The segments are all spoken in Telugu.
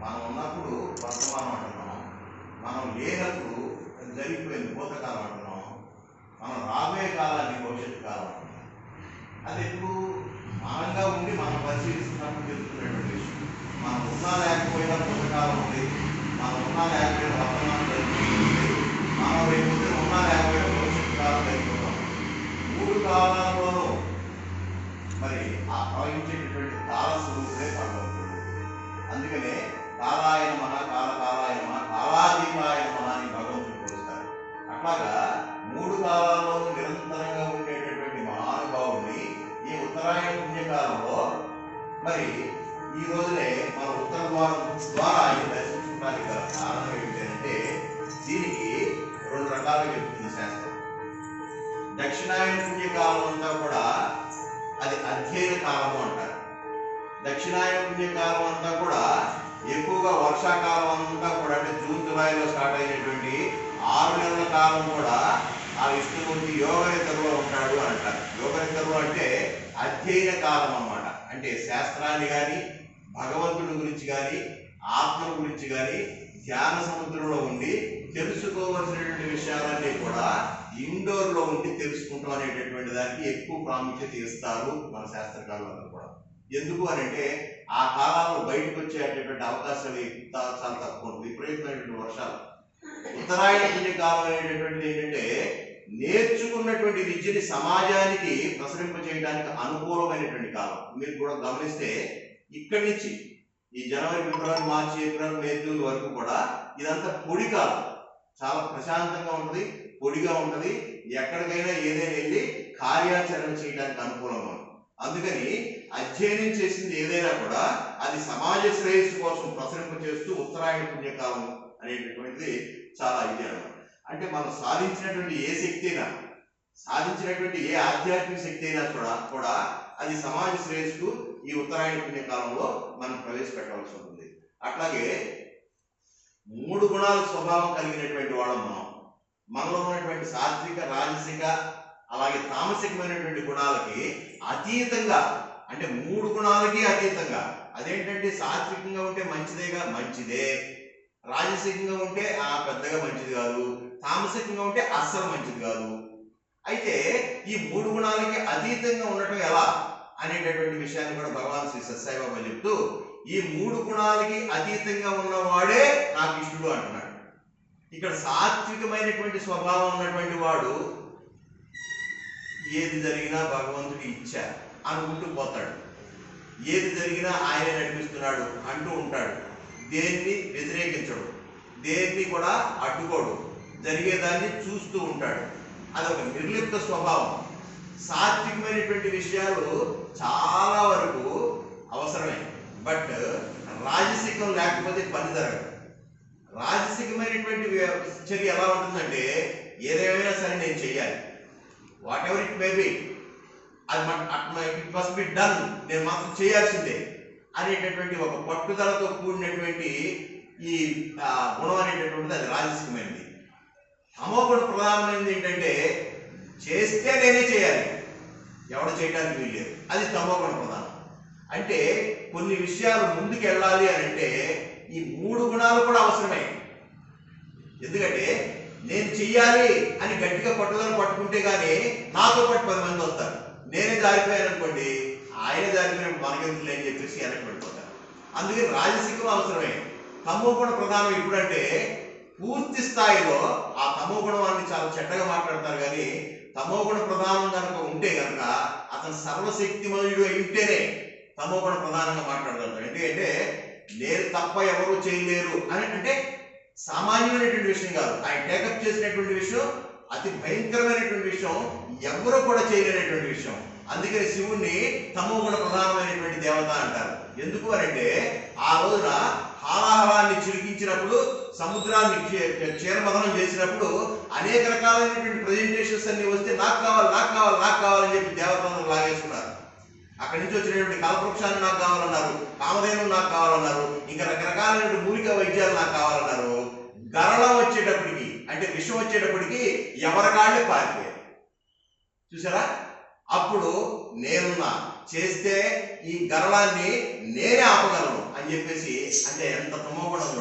మనం ఉన్నప్పుడు వర్తమానం అంటున్నాం. మనం లేనప్పుడు జరిగిపోయింది భూతకాలం అంటున్నాం. మనం రాబోయే కాలాన్ని భవిష్యత్తు కాలం అంటున్నాం. అది ఎప్పుడు మరి ఈ రోజునే మన ఉత్తర ద్వారం ద్వారా ఆయన దర్శించుకోవడానికి గల కారణం ఏమిటంటే దీనికి రెండు రకాలుగా చెప్తుంది శాస్త్రం. దక్షిణాయన పుణ్యకాలం అంతా కూడా అది అధ్యయన కాలము అంటారు. దక్షిణాయన పుణ్యకాలం అంతా కూడా ఎక్కువగా వర్షాకాలం అంతా కూడా అంటే జూన్ జులైలో స్టార్ట్ అయినటువంటి ఆరు నెలల కాలం కూడా ఆ విష్ణుమూర్తి యోగనితరులో ఉంటాడు అని అంటారు. యోగనితరులు అంటే అధ్యయన కాలం అన్నమాట. అంటే శాస్త్రాన్ని కానీ భగవంతుడి గురించి కానీ ఆత్మ గురించి కానీ ధ్యాన సముద్రంలో ఉండి తెలుసుకోవలసినటువంటి విషయాలన్నీ కూడా ఇండోర్లో ఉండి తెలుసుకుంటాం అనేటటువంటి దానికి ఎక్కువ ప్రాముఖ్యత ఇస్తారు మన శాస్త్రకారులందరూ కూడా. ఎందుకు అని అంటే ఆ కాలాల్లో బయటకు వచ్చేటటువంటి అవకాశాలు చాలా తక్కువ ఉంటుంది విపరీతమైనటువంటి వర్షాలు. ఉత్తరాయణ పుణ్యకాలం అనేటటువంటిది ఏంటంటే ఉన్నటువంటి విద్యని సమాజానికి ప్రసరింప చేయడానికి అనుకూలమైనటువంటి కాలం. మీరు కూడా గమనిస్తే ఇక్కడి నుంచి ఈ జనవరి ఫిబ్రవరి మార్చి ఏప్రిల్ మే జూన్ వరకు కూడా ఇదంతా పొడి కాలం. చాలా ప్రశాంతంగా ఉంటుంది పొడిగా ఉంటుంది. ఎక్కడికైనా ఏదైనా వెళ్ళి కార్యాచరణ చేయడానికి అనుకూలంగా ఉంటుంది. అందుకని అధ్యయనం చేసింది ఏదైనా కూడా అది సమాజ శ్రేయస్సు కోసం ప్రసరింప చేస్తూ ఉత్తరాయణ పుణ్యకాలం అనేటటువంటిది చాలా ఇది అంటే మనం సాధించినటువంటి ఏ శక్తి అయినా సాధించినటువంటి ఏ ఆధ్యాత్మిక శక్తి అయినా కూడా కూడా అది సమాజ శ్రేయస్సుకు ఈ ఉత్తరాయణ పుణ్యకాలంలో మనం ప్రవేశపెట్టవలసి ఉంటుంది. అట్లాగే మూడు గుణాల స్వభావం కలిగినటువంటి వాళ్ళం మనం. మనలో ఉన్నటువంటి సాత్విక రాజసిక అలాగే తామసికమైనటువంటి గుణాలకి అతీతంగా అంటే మూడు గుణాలకి అతీతంగా అదేంటంటే సాత్వికంగా ఉంటే మంచిదేగా మంచిదే రాజసికంగా ఉంటే ఆ పెద్దగా మంచిది కాదు తామసికంగా ఉంటే అస్సలు మంచిది కాదు అయితే ఈ మూడు గుణాలకి అతీతంగా ఉండటం ఎలా అనేటటువంటి విషయాన్ని కూడా భగవాన్ శ్రీ సత్సాయి చెప్తూ ఈ మూడు గుణాలకి అతీతంగా ఉన్నవాడే నాకు ఇష్టుడు అంటున్నాడు. ఇక్కడ సాత్వికమైనటువంటి స్వభావం ఉన్నటువంటి వాడు ఏది జరిగినా భగవంతుడు ఇచ్చా అనుకుంటూ పోతాడు. ఏది జరిగినా ఆయన నడిపిస్తున్నాడు అంటూ ఉంటాడు. దేన్ని వ్యతిరేకించడు దేన్ని కూడా అడ్డుకోడు జరిగేదాన్ని చూస్తూ ఉంటాడు. అదొక నిర్లిప్త స్వభావం. సాత్వికమైనటువంటి విషయాలు చాలా వరకు అవసరమే. బట్ రాజసికం లేకపోతే పని జరగదు. రాజసికమైనటువంటి చర్య ఎలా ఉంటుందంటే ఏదేమైనా సరే నేను చెయ్యాలి. Whatever it may be అది ఇట్ మస్ట్ బి డన్ నేను మాత్రం చేయాల్సిందే అనేటటువంటి ఒక పట్టుదలతో కూడినటువంటి ఈ గుణం అనేటటువంటిది అది రాజసికమైనది తమో గుణ ప్రధానమైనది ఏంటంటే చేస్తే నేనే చేయాలి ఎవరు చేయడానికి వీల్లేదు. అది తమోగుణ ప్రధానం అంటే కొన్ని విషయాలు ముందుకు వెళ్ళాలి అని అంటే ఈ మూడు గుణాలు కూడా అవసరమే. ఎందుకంటే నేను చెయ్యాలి అని గట్టిగా పట్టుదల పట్టుకుంటే కానీ నాతో పాటు పది మంది వస్తారు. నేనే జారిపోయాను అనుకోండి ఆయన జారిపోయినప్పుడు మనకెందుకు అని చెప్పేసి వెనక్కి వెళ్ళిపోతారు అందుకని రాజసికం అవసరమే. తమో గుణ ప్రధానం ఎప్పుడంటే పూర్తి స్థాయిలో ఆ తమో గుణాన్ని చాలా చెడ్డగా మాట్లాడతారు కానీ తమో గుణ ప్రధానం కనుక ఉంటే కనుక అతను సర్వశక్తిమయుడు అయి ఉంటేనే తమో గుణ ప్రధానంగా మాట్లాడగలుగుతాడు. ఎందుకంటే నేను తప్ప ఎవరు చేయలేరు అని అంటే సామాన్యమైనటువంటి విషయం కాదు. ఆయన టేకప్ చేసినటువంటి విషయం అతి భయంకరమైనటువంటి విషయం ఎవరు కూడా చేయలేనటువంటి విషయం. అందుకని శివుణ్ణి తమో గుణ ప్రధానమైనటువంటి దేవత అంటారు. ఎందుకు అని అంటే ఆ రోజున హాలాహలాన్ని చిలికించినప్పుడు సముద్రాన్ని క్షే- క్షీరమదనం చేసినప్పుడు అనేక రకాలైనటువంటి ప్రజెంటేషన్స్ అన్ని వస్తే నాకు కావాలి నాకు కావాలి నాకు కావాలని చెప్పి దేవతలను లాగేసుకున్నారు. అక్కడి నుంచి వచ్చినటువంటి కల్పవృక్షాన్ని నాకు కావాలన్నారు కామధేను నాకు కావాలన్నారు ఇంకా రకరకాలైనటువంటి మూలిక వైద్యాలు నాకు కావాలన్నారు. గరళం వచ్చేటప్పటికి అంటే విషం వచ్చేటప్పటికి ఎవరికాళ్ళే పారిపోయారు చూసారా అప్పుడు నేనున్నా చేస్తే ఈ గరళాన్ని నేనే ఆపగలను అని చెప్పేసి అంటే ఎంత తమోగుణం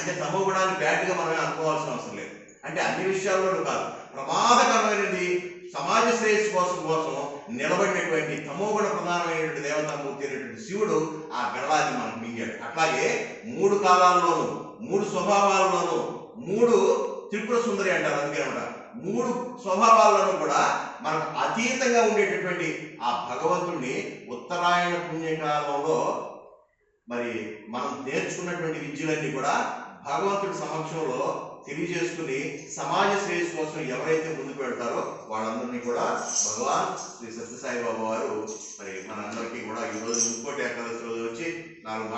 అంటే తమో గుణాన్ని బ్యాడ్గా మనమే అనుకోవాల్సిన అవసరం లేదు. అంటే అన్ని విషయాల్లోనూ కాదు. ప్రమాదకరమైనది సమాజ శ్రేయస్సు కోసం కోసం నిలబడినటువంటి తమోగుణ ప్రధానమైనటువంటి దేవతామూర్తి అయినటువంటి శివుడు ఆ గడలాన్ని మనకు మింగాడు. అట్లాగే మూడు కాలాల్లోనూ మూడు స్వభావాల్లోనూ మూడు త్రిపుర సుందరి అంటారు అందుకే అనమాట. మూడు స్వభావాలను కూడా మనకు అతీతంగా ఉండేటటువంటి ఆ భగవంతుణ్ణి ఉత్తరాయణ పుణ్యకాలంలో మరి మనం నేర్చుకున్నటువంటి విద్యలన్నీ కూడా భగవంతుడి సమక్షంలో తెలియజేసుకుని సమాజ శ్రేయస్సు కోసం ఎవరైతే ముందుకు పెడతారో వాళ్ళందరినీ కూడా భగవాన్ శ్రీ సత్యసాయి బాబా వారు మరి మనందరికీ కూడా ఈ రోజు ముక్కోటి ఏకాదశి రోజు వచ్చి నాలుగు